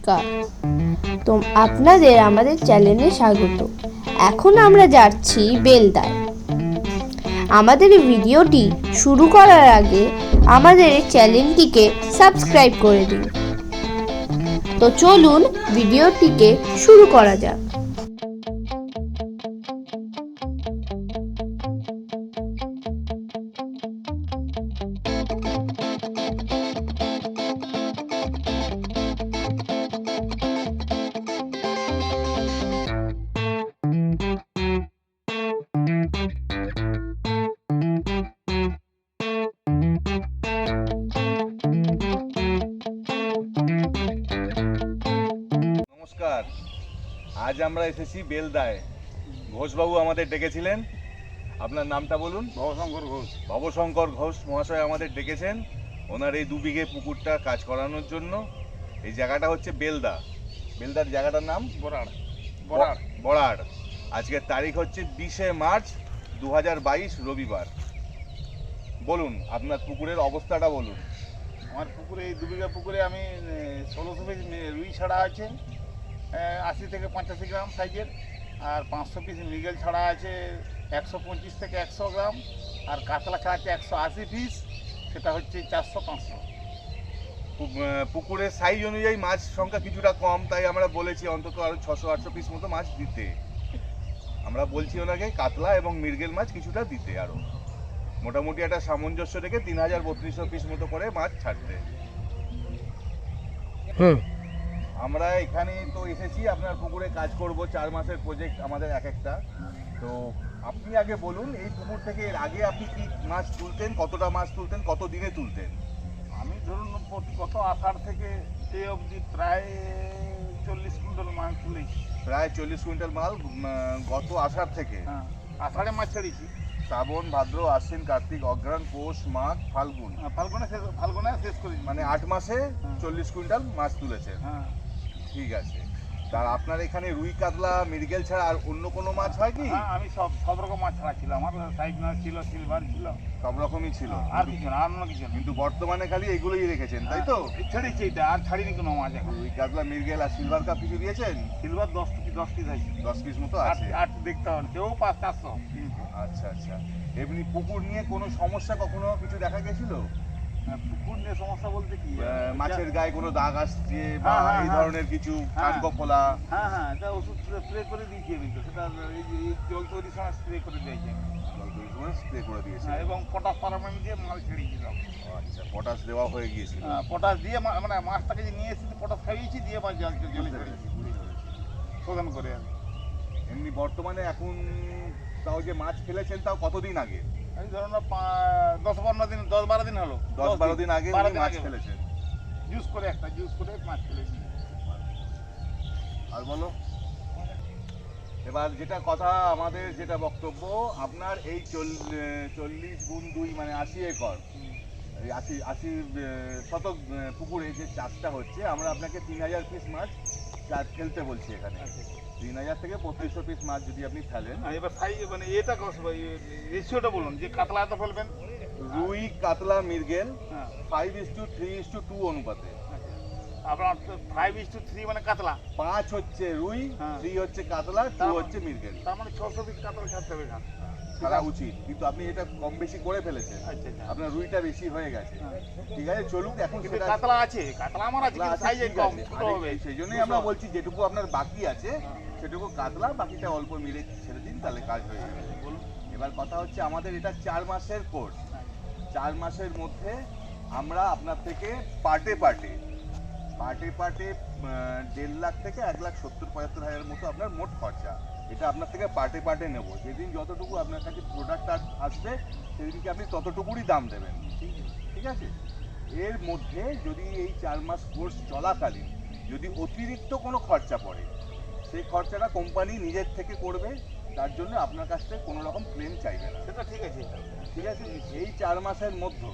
নমস্কার। তো আপনাদের আমাদের চ্যানেলে স্বাগত। এখন আমরা যাচ্ছি বেলদায়। আমাদের ভিডিওটি শুরু করার আগে আমাদের চ্যানেলটিকে সাবস্ক্রাইব করে দিন। তো চলুন ভিডিওটিকে শুরু করা যাক। আমরা এসেছি বেলদায়। ঘোষবাবু আমাদের ডেকেছিলেন। আপনার নামটা বলুন। ভবশঙ্কর ঘোষ। ভবশঙ্কর ঘোষ মহাশয় আমাদের ডেকেছেন। ওনার এই দু বিঘে পুকুরটা কাজ করানোর জন্য। এই জায়গাটা হচ্ছে বেলদা। বেলদার জায়গাটার নাম? বরাড়। বরাড়। বড়াড় আজকের তারিখ হচ্ছে বিশে মার্চ দু হাজার বাইশ রবিবার। বলুন আপনার পুকুরের অবস্থাটা বলুন। আমার পুকুরে এই দুবিঘা পুকুরে আমি ষোলোশো রুই ছাড়া আছে। আশি থেকে পঁচাশি গ্রাম সাইজের আর পাঁচশো পিস মৃগেল ছাড়া আছে একশো পঁচিশ থেকে একশো গ্রাম আর কাতলা ছাড়া আছে একশো আশি পিস সেটা হচ্ছে চারশো পাঁচশো। পুকুরের সাইজ অনুযায়ী মাছ সংখ্যা কিছুটা কম তাই আমরা বলেছি অন্তত আরও ছশো আটশো পিস মতো মাছ দিতে। আমরা বলছি ওনাকে কাতলা এবং মৃগেল মাছ কিছুটা দিতে আরও মোটামুটি একটা সামঞ্জস্য রেখে তিন হাজার বত্রিশশো পিস মতো করে মাছ ছাড়তে। আমরা এখানে তো এসেছি আপনার পুকুরে কাজ করব চার মাসের প্রজেক্ট আমাদের এক একটা। তো আপনি আগে বলুন এই পুকুর থেকে এর আগে আপনি কি মাছ তুলতেন কতটা মাছ তুলতেন কত দিনে তুলতেন? আমি ধরুন গত আষাঢ় থেকে এ অবধি প্রায় চল্লিশ কুইন্টাল মাছ তুলেছি। প্রায় চল্লিশ কুইন্টাল মাল গত আষাঢ় থেকে। হ্যাঁ আষাঢ়ে মাছ ছেড়েছি শ্রাবণ ভাদ্র আশ্বিন কার্তিক অগ্রহায়ণ পৌষ মাঘ ফাল্গুন। ফাল্গুনে শেষ ফাল্গুনে শেষ করি মানে আট মাসে হ্যাঁ। চল্লিশ কুইন্টাল মাছ তুলেছে হ্যাঁ। ঠিক আছে। তার আপনার এখানে রুই কাতলা মৃগেল ছাড়া আর অন্য কোনো মাছ হয় কি? হ্যাঁ আমি সব সব রকম মাছ ছাড়া ছিল। আমার সাইজ মাছ ছিল সিলভার ছিল। সব রকমই ছিল। আর কিছু না আর অন্য কিছু না। কিন্তু বর্তমানে খালি এগুলোই রেখেছেন তাই তো? হ্যাঁ, ছেড়েছি এটা আর ছাড়িনি কোনো মাছ এখন। রুই কাতলা মৃগেল আর সিলভার কাপ কিছু দিয়েছেন? সিলভার দশ পিস দশ পিস আছে। দশ পিস মতো আছে। আর দেখতে হবে না। কেউ পাঁচ চারশো। আচ্ছা আচ্ছা। এমনি পুকুর নিয়ে কোনো সমস্যা কখনো কিছু দেখা গেছিল? হ্যাঁ, পুকুর নিয়ে সমস্যা বলতে কি? মাছের গায়ে কোনো দাগ আসছে বা হ্যাঁ, হ্যাঁ, এই হ্যাঁ। ধরনের কিছু হ্যাঁ। হ্যাঁ হ্যাঁ এটা ওষুধ স্প্রে করে দিয়েছি আমি তো। সেটা এই জল তৈরির সময় স্প্রে করে দিয়েছি স্প্রে করে দিয়েছে। হ্যাঁ, এবং পটাশ পারমামি দিয়ে মাল ছেড়েছিলাম আচ্ছা পটাশ দেওয়া হয়ে গিয়েছিল। হ্যাঁ, পটাশ দিয়ে মা- মানে মাছটাকে যে নিয়ে এসেছি পটাশ খাইয়েছি দিয়ে মাছ জল জলে ছেড়েছি শোধন করে আর এমনি বর্তমানে এখন তাও যে মাছ ফেলেছেন তাও কতদিন আগে? ধরুন দশ দিন দশ বারো দিন হলো। দশ বারো দিন আগে মাছ আগে। ফেলেছেন জুস করে একটা জুস করে মাছ ফেলেছি আর বলো এবার যেটা কথা আমাদের যেটা বক্তব্য আপনার এই চল- চল্লিশ গুণ দুই মানে আশি একর এই আশি আশি শতক পুকুরে যে চাষটা হচ্ছে আমরা আপনাকে তিন হাজার পিস মাছ চাষ ফেলতে বলছি এখানে। তিন হাজার থেকে পঁচিশশো পিস মাছ যদি আপনি ফেলেন। এবার সাইজ মানে এটা রেশিওটা বলুন যে কাতলা এত ফেলবেন? রুই কাতলা মৃগেল হ্যাঁ। Five is to three is to two অনুপাতে। আপনার ফাইভ ইস টু থ্রি মানে কাতলা? পাঁচ হচ্ছে রুই হ্যাঁ। থ্রি হচ্ছে কাতলা টু হচ্ছে মৃগেল। তার মানে ছশো পিস কাতলা ছাড়তে হবে ছাড়া উচিত কিন্তু আপনি এটা কম বেশি করে ফেলেছেন। আচ্ছা আচ্ছা। আপনার রুইটা বেশি হয়ে গেছে। হ্যাঁ। ঠিক আছে চলুক এখন সেটা কাতলা আছে কাতলা আমার আছে কাতলা কিন্তু আছে, সাইজে কম ছোট হবে। সেই জন্যই আমরা বলছি যেটুকু আপনার বাকি আছে সেটুকু কাতলা, বাকিটা অল্প মিলে ছেড়ে দিন, তাহলে কাজ হয়ে যাবে। এবার কথা হচ্ছে আমাদের এটা চার মাসের কোর্স। চার মাসের মধ্যে আমরা আপনার থেকে পার্টে পার্টে পার্টে পার্টে দেড় লাখ থেকে এক লাখ সত্তর, পঁচাত্তর হাজারের মতো আপনার মোট খরচা। এটা আপনার থেকে পার্টে পার্টে নেব। যেদিন যতটুকু আপনার কাছে প্রোডাক্ট আসবে, সেদিনকে আপনি ততটুকুরই দাম দেবেন। ঠিক আছে? এর মধ্যে যদি এই চার মাস কোর্স চলাকালীন যদি অতিরিক্ত কোনো খরচা পড়ে সেই খরচাটা কোম্পানি নিজের থেকে করবে তার জন্য আপনার কাছ থেকে কোনো রকম ক্লেম চাইবে না। সেটা ঠিক আছে। ঠিক আছে? এই চার মাসের মধ্যে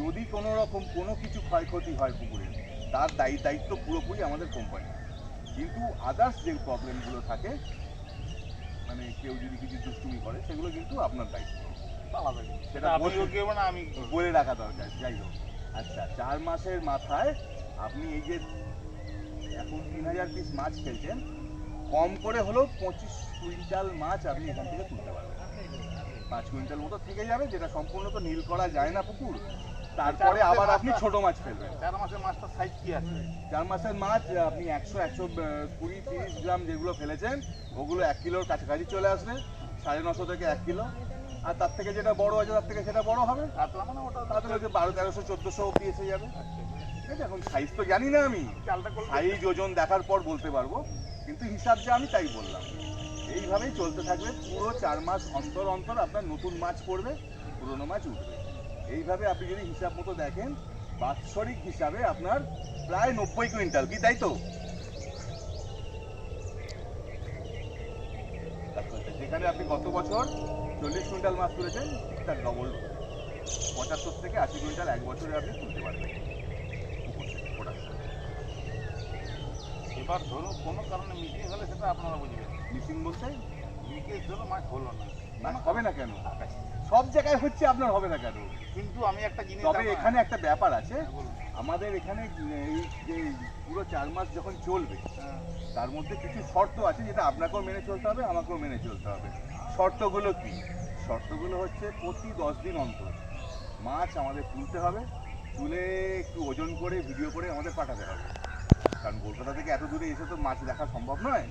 যদি কোনো রকম কোনো কিছু ক্ষয়ক্ষতি হয় পুকুরের তার দায়ী দায়িত্ব পুরোপুরি আমাদের কোম্পানি কিন্তু আদার্স যে প্রবলেমগুলো থাকে মানে কেউ যদি কিছু দুষ্টুমি করে সেগুলো কিন্তু আপনার দায়িত্ব। সেটা আমি বলে রাখা দরকার যাই হোক। আচ্ছা চার মাসের মাথায় আপনি এই যে এখন তিন হাজার পিস মাছ ফেলছেন কম করে হলেও পঁচিশ কুইন্টাল মাছ আপনি এখান থেকে তুলতে পারবেন। পাঁচ কুইন্টাল মতো থেকে যাবে যেটা সম্পূর্ণ তো নীল করা যায় না পুকুর। তারপরে আবার আপনি ছোট মাছ ফেলবেন। চার মাসের মাছটার সাইজ কি আছে? চার মাসের মাছ আপনি একশো একশো কুড়ি তিরিশ গ্রাম যেগুলো ফেলেছেন ওগুলো এক কিলোর কাছাকাছি চলে আসবে সাড়ে নশো থেকে এক কিলো। আর তার থেকে যেটা বড় আছে তার থেকে সেটা বড় হবে। কাতলা মানে ওটা হচ্ছে বারো তেরোশো চোদ্দোশো অব্দি এসে যাবে। ঠিক আছে এখন সাইজ তো জানি না আমি। সাইজ ওজন দেখার পর বলতে পারব। কিন্তু হিসাব যে আমি তাই বললাম। এইভাবেই চলতে থাকবে, পুরো চার মাস অন্তর অন্তর আপনার নতুন মাছ পড়বে, পুরনো মাছ উঠবে। এইভাবে আপনি যদি হিসাব মতো দেখেন, বাৎসরিক হিসাবে আপনার প্রায় নব্বই কুইন্টাল, কি তাই তো? যেখানে আপনি গত বছর চল্লিশ কুইন্টাল মাছ তুলেছেন, তার ডবল পঁচাত্তর থেকে আশি কুইন্টাল এক বছরে আপনি তুলতে পারবেন পুকুর থেকে, production। এবার ধরুন কোনো কারণে মিটিং হলে সেটা আপনারা বুঝবেন। মিসিং বলতে? মিটিং ধরুন মাছ হলো না। মাছ হবে না কেন? সব জায়গায় হচ্ছে আপনার হবে না কেন? কিন্তু আমি একটা জিনিস তবে এখানে একটা ব্যাপার আছে। হ্যাঁ, আমাদের এখানে এই যে পুরো চার মাস যখন চলবে হ্যাঁ, তার মধ্যে কিছু শর্ত আছে যেটা আপনাকেও মেনে চলতে হবে আমাকেও মেনে চলতে হবে। শর্তগুলো কি? শর্তগুলো হচ্ছে প্রতি দশ দিন অন্তর মাছ আমাদের তুলতে হবে। তুলে একটু ওজন করে ভিডিও করে আমাদের পাঠাতে হবে। কারণ কলকাতা থেকে এত দূরে এসে তো মাছ দেখা সম্ভব নয়।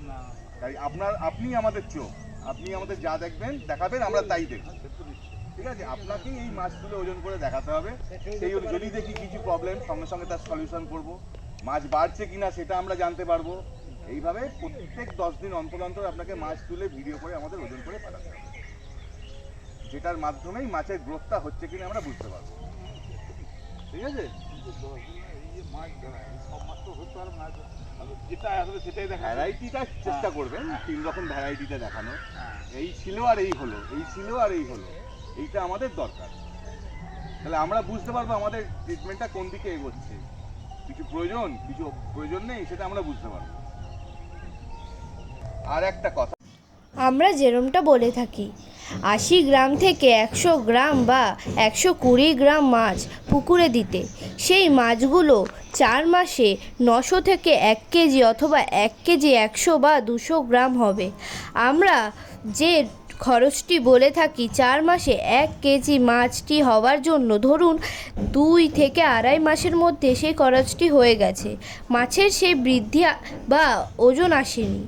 তাই আপনার আপনি আমাদের চোখ আপনি আমাদের যা দেখবেন দেখাবেন আমরা তাই দেখব। ঠিক আছে? আপনাকেই এই মাছগুলো ওজন করে দেখাতে হবে। সেই যদি দেখি কিছু প্রবলেম সঙ্গে সঙ্গে তার সলিউশন করব। মাছ বাড়ছে কিনা সেটা আমরা জানতে পারব। এইভাবে প্রত্যেক দশ দিন অন্তর অন্তর আপনাকে মাছ তুলে ভিডিও করে আমাদের ওজন করে পাঠাতে হবে। যেটার মাধ্যমেই মাছের গ্রোথটা হচ্ছে কিনা আমরা বুঝতে পারব। ঠিক আছে? চেষ্টা করবেন তিন রকম ভ্যারাইটিটা দেখানো। হ্যাঁ। এই ছিল আর এই হলো এই ছিল আর এই হলো। এইটা আমাদের দরকার। তাহলে আমরা বুঝতে পারব আমাদের ট্রিটমেন্টটা কোন দিকে এগোচ্ছে। কিছু প্রয়োজন কিছু প্রয়োজন নেই সেটা আমরা বুঝতে পারব। আর একটা কথা। আমরা যেরমটা বলে থাকি। আশি গ্রাম থেকে একশো গ্রাম বা একশো কুড়ি গ্রাম মাছ পুকুরে দিতে। সেই মাছগুলো চার মাসে নশো থেকে এক কেজি অথবা এক কেজি একশো বা দুশো গ্রাম হবে। আমরা যে খরচটি বলে থাকি, চার মাসে এক কেজি মাছটি হওয়ার জন্য ধরুন দুই থেকে আড়াই মাসের মধ্যে সেই খরচটি হয়ে গেছে। মাছের সেই বৃদ্ধি বা ওজন আসেনি।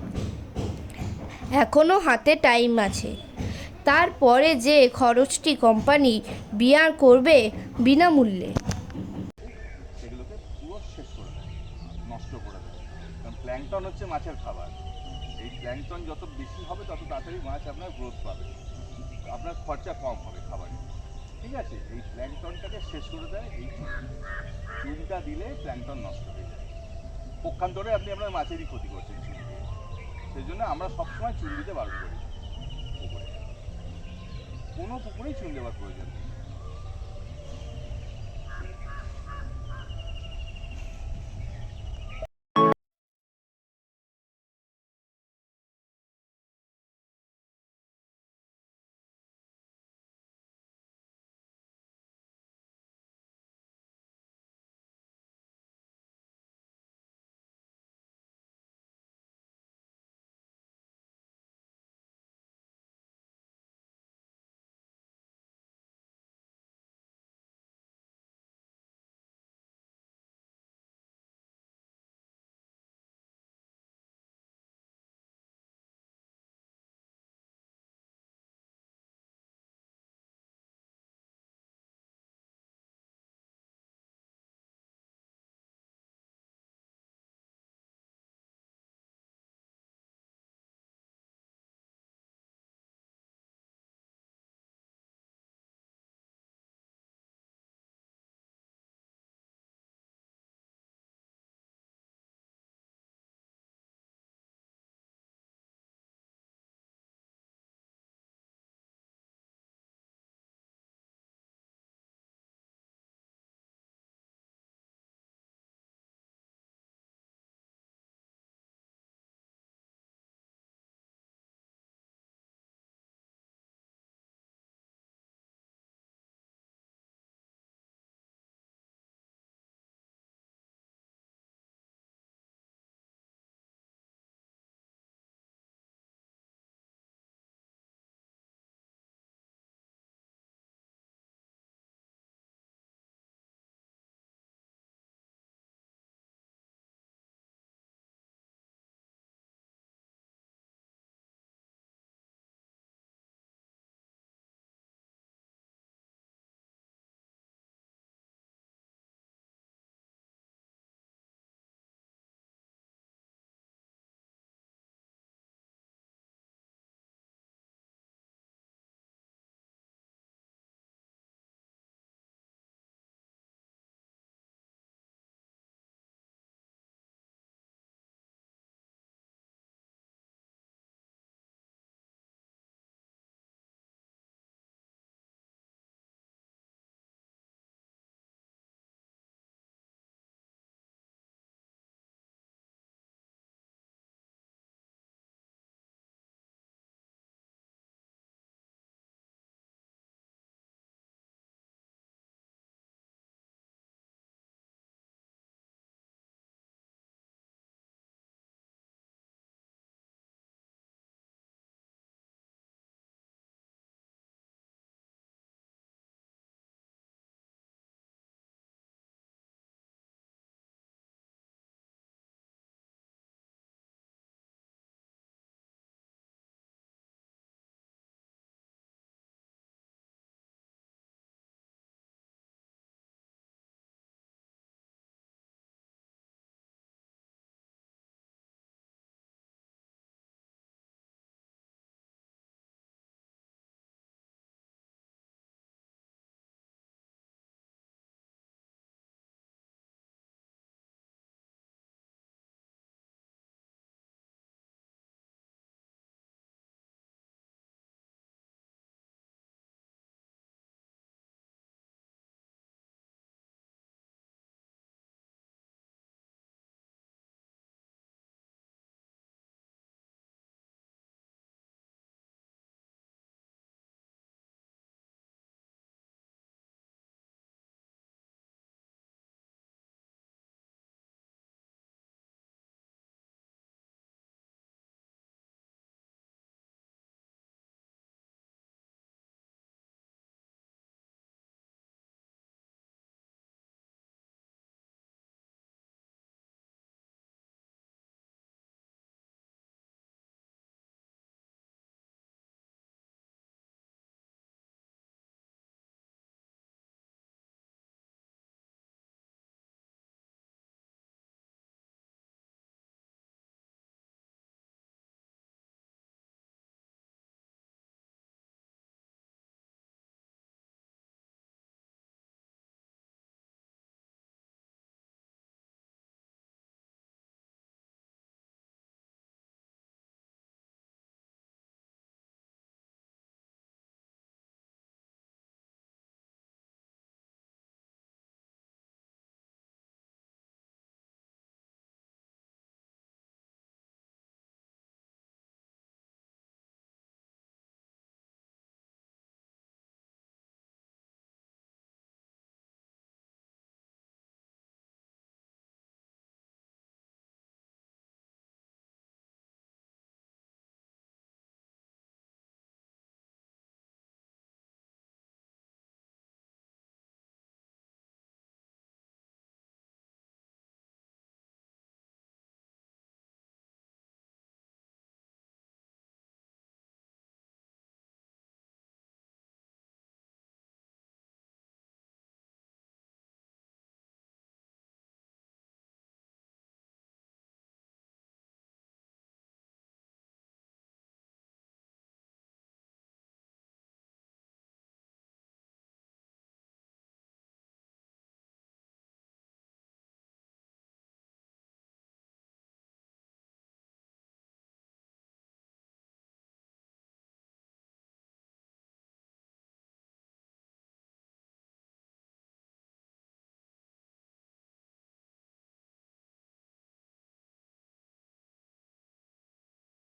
এখনও হাতে টাইম আছে। তারপরে যে খরচটি কোম্পানি বিয়ার করবে বিনামূল্যে। সেগুলোকে শেষ করে দেয়, নষ্ট করে দেয়। কারণ প্ল্যাংটন হচ্ছে মাছের খাবার। এই প্ল্যাংটন যত বেশি হবে, তত তাড়াতাড়ি মাছ আপনার গ্রোথ পাবে। আপনার খরচা কম হবে খাবারে ঠিক আছে? এই প্ল্যাংটনটাকে শেষ করে দেয়, এই চুনটা দিলে প্ল্যাংটন নষ্ট হয়ে যায়। পক্ষান্তরে আপনি আপনার মাছেরই ক্ষতি করছেন। সেই জন্য আমরা সবসময় চুন দিতে বারণ করি। পুকুরে। কোনো পুকুরেই চুন দেওয়ার প্রয়োজন নেই।